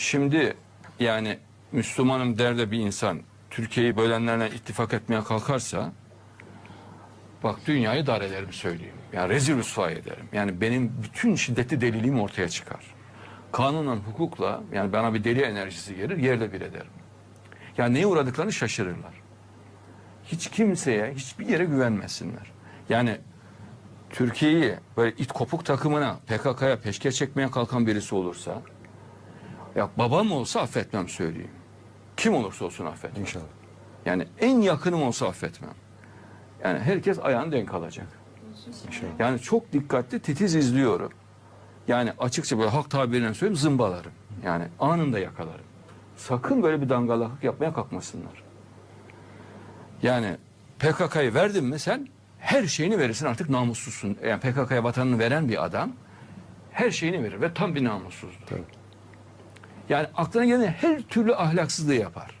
Şimdi yani Müslümanım der de bir insan Türkiye'yi bölenlerle ittifak etmeye kalkarsa bak dünyayı dar ederim söyleyeyim. Yani rezil rüsva ederim. Yani benim bütün şiddetli deliliğim ortaya çıkar. Kanunen hukukla yani bana bir deli enerjisi gelir yerle bir ederim. Yani neye uğradıklarını şaşırırlar. Hiç kimseye hiçbir yere güvenmesinler. Yani Türkiye'yi böyle it kopuk takımına PKK'ya peşke çekmeye kalkan birisi olursa ya babam olsa affetmem söyleyeyim. Kim olursa olsun affetmem. İnşallah. Yani en yakınım olsa affetmem. Yani herkes ayağını denk alacak. İnşallah. Yani çok dikkatli titiz izliyorum. Yani açıkça böyle halk tabiriyle söyleyeyim zımbalarım. Yani anında yakalarım. Sakın böyle bir dangalaklık yapmaya kalkmasınlar. Yani PKK'yı verdin mi sen her şeyini verirsin artık namussuzsun. Yani PKK'ya vatanını veren bir adam her şeyini verir ve tam bir namussuzdur. Tabii. Yani aklına gelen her türlü ahlaksızlığı yapar.